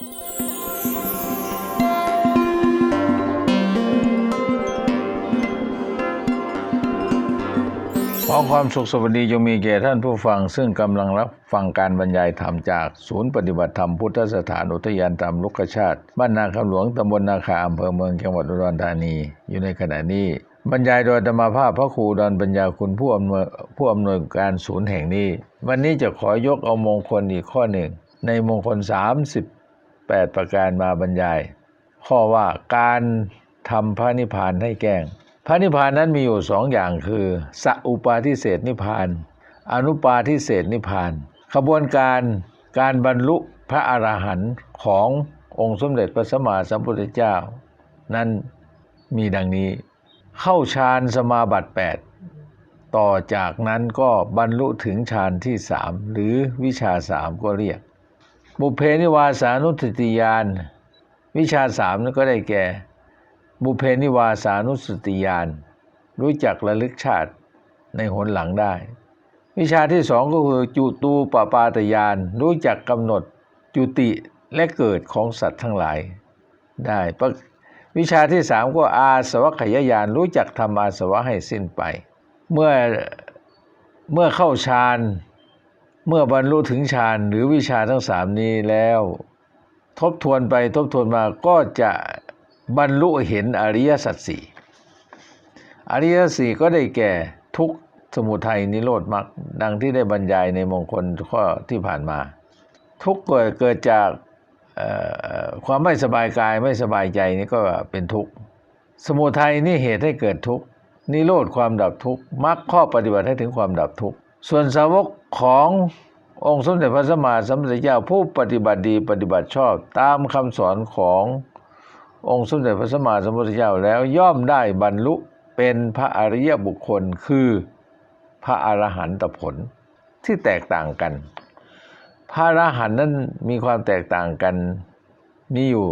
ขอความสุขสวัสดีจงมีแก่ท่านผู้ฟัง ซึ่งกำลังรับฟังการบรรยายธรรมจากศูนย์ปฏิบัติธรรมพุทธสถานอุทยานธรรมลุกชาติ บ้านนาคำหลวงตำบลนาคาอำเภอเมืองจังหวัดอุดรธานี อยู่ในขณะนี้ บรรยายโดยธรรมภาพพระครูดอนปัญญาคุณผู้อำนวยผู้อำนวยการศูนย์แห่งนี้ วันนี้จะขอยกเอามงคลอีกข้อหนึ่ง ในมงคล 38 ประการมาบรรยาย ข้อว่าการทำพระนิพพานให้แก้ง พระนิพพานนั้นมีอยู่สองอย่างคือสัอุปาทิเศษนิพพาน อนุปาทิเศษนิพพาน ขบวนการการบรรลุพระอรหันต์ขององค์สมเด็จพระสัมมาสัมพุทธเจ้า นั้นมีดังนี้ เข้าฌานสมาบัติ 8 ต่อจากนั้นก็บรรลุถึงฌานที่สามหรือวิชาสามก็เรียก บุเพนิวาสานุสติญาณวิชาสามนั้นก็ได้แก่ บุเพนิวาสานุสติญาณรู้จักระลึกชาติในหนหลังได้ วิชาที่สองก็คือจุตูปปาตญาณรู้จักกำหนดจุติและเกิดของสัตว์ทั้งหลายได้วิชาที่สามก็อาสวัคยายานรู้จักทำอาสวะให้สิ้นไป เมื่อเมื่อเข้าฌาน เมื่อบรรลุถึงฌานหรือวิชาทั้งสามนี้แล้ว ทบทวนไปทบทวนมาก็จะบรรลุเห็นอริยสัจสี่อริยสี่ก็ได้แก่ทุกสมุทัยนิโรธมรรคดังที่ได้บรรยายในมงคลข้อที่ผ่านมา ทุกเกิดเกิดจากความไม่สบายกายไม่สบายใจนี่ก็เป็นทุกข์สมุทัยนี่เหตุให้เกิดทุกข์นิโรธความดับทุกข์มรรคข้อปฏิบัติให้ถึงความดับทุกข์ ส่วนสาวกขององค์สมเด็จพระสัมมาสัมพุทธเจ้าผู้ปฏิบัติดีปฏิบัติชอบตามคำสอนขององค์สมเด็จพระสัมมาสัมพุทธเจ้าแล้วย่อมได้บรรลุเป็นพระอริยบุคคลคือพระอรหันตผลที่แตกต่างกัน พระอรหันต์นั้นมีความแตกต่างกันมีอยู่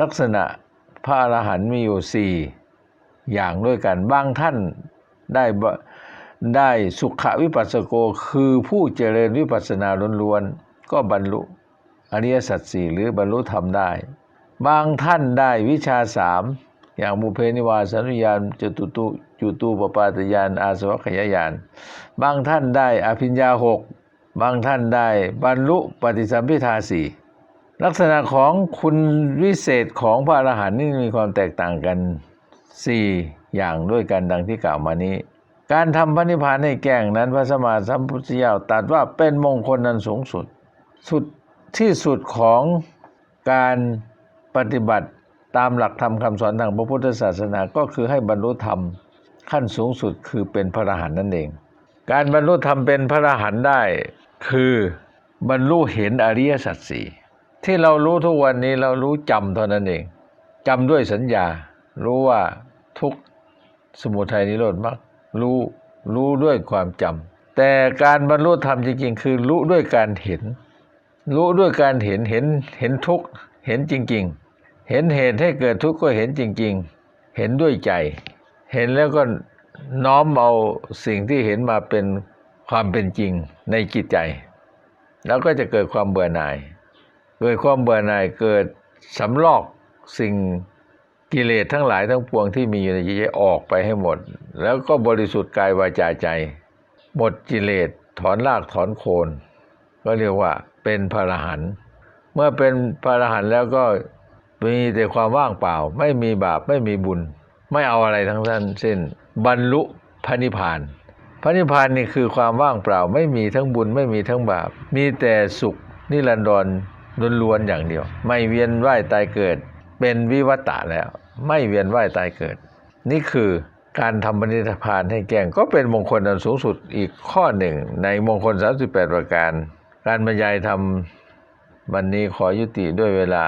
ลักษณะพระอรหันต์มีอยู่สี่อย่างด้วยกันบางท่านได้ ได้สุขวิปัสสโกคือผู้เจริญวิปัสสนาล้วนๆก็บรรลุอริยสัจสี่หรือบรรลุธรรมได้ บางท่านได้วิชาสามอย่างบุเพนิวาสนุญาณจตุตุจุตูปปาตญาณอาสวัคยายาน บางท่านได้อภิญญาหกบางท่านได้บรรลุปฏิสัมพิทาสี่ลักษณะของคุณวิเศษของพระอรหันต์นี่มีความแตกต่างกันสี่อย่างด้วยกันดังที่กล่าวมานี้ การทำพระนิพพานให้แก่งนั้นพระสมมาสัมพุทธเจ้าตรัสว่าเป็นมงคลนันสูงสุด สุดที่สุดของการปฏิบัติตามหลักธรรมคำสอนทางพระพุทธศาสนาก็คือให้บรรลุธรรมขั้นสูงสุดคือเป็นพระอรหันต์นั่นเอง การบรรลุธรรมเป็นพระอรหันต์ได้ คือบรรลุเห็นอริยสัจสี่ที่เรารู้ทุกวันนี้เรารู้จำเท่านั้นเองจำด้วยสัญญา รู้ว่าทุกสมุทัยนิโรธมรรค รู้รู้ด้วยความจำแต่การบรรลุธรรมจริงๆ คือรู้ด้วยการเห็น รู้ด้วยการเห็นเห็นเห็นทุกข์เห็นจริง ๆ เห็นเหตุให้เกิดทุกข์ก็เห็นจริง ๆ เห็นด้วยใจ เห็นแล้วก็น้อมเอาสิ่งที่เห็นมาเป็นความเป็นจริงในจิตใจ แล้วก็จะเกิดความเบื่อหน่าย เกิดความเบื่อหน่ายเกิดสำลอกสิ่ง กิเลสทั้งหลายทั้งปวงที่มีอยู่ในจิตใจออกไปให้หมด แล้วก็บริสุทธิ์กายวาจาใจ หมดกิเลสถอนรากถอนโคน ก็เรียกว่าเป็นพระอรหันต์เมื่อเป็นพระอรหันต์แล้วก็มีแต่ความว่างเปล่า ไม่มีบาปไม่มีบุญ ไม่เอาอะไรทั้งนั้นสิ้นบรรลุพระนิพพาน พระนิพพานนี่คือความว่างเปล่า ไม่มีทั้งบุญไม่มีทั้งบาป มีแต่สุขนิรันดรล้วนๆอย่างเดียว ไม่เวียนว่ายตายเกิด เป็นวิวัตะแล้ว ไม่เวียนว่ายตายเกิด นี่คือการทำปณิพานให้แก่งก็เป็นมงคลอันสูงสุดอีกข้อหนึ่ง ในมงคล 38 ประการ การบรรยายทำวันนี้ขอยุติด้วยเวลา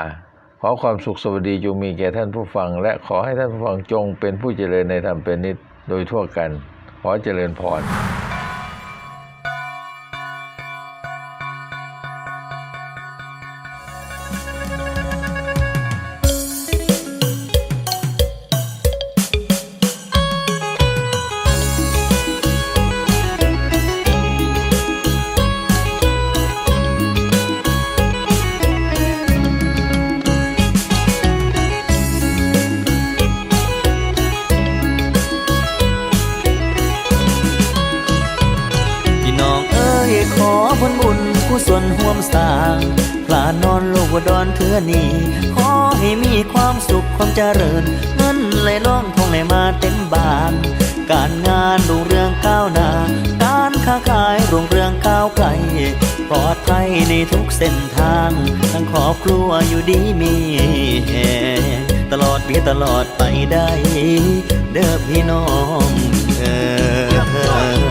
ขอความสุขสวัสดีจงมีแก่ท่านผู้ฟัง และขอให้ท่านผู้ฟังจงเป็นผู้เจริญในธรรมเป็นนิจโดยทั่วกัน ขอเจริญพร ขอผลบุญผู้ส่วนห่วมสร้างพลานอนโลกวดอนเถื่อนีขอให้มีความสุขความเจริญ เงินไหลล่องทองไหลมาเต็มบาน การงานรุ่งเรืองก้าวหน้า การค้าขายรุ่งเรืองก้าวไกลปลอดภัยในทุกเส้นทาง ทั้งครอบครัวอยู่ดีมีตลอดมีตลอดไปได้ เด้อพี่น้องเธอ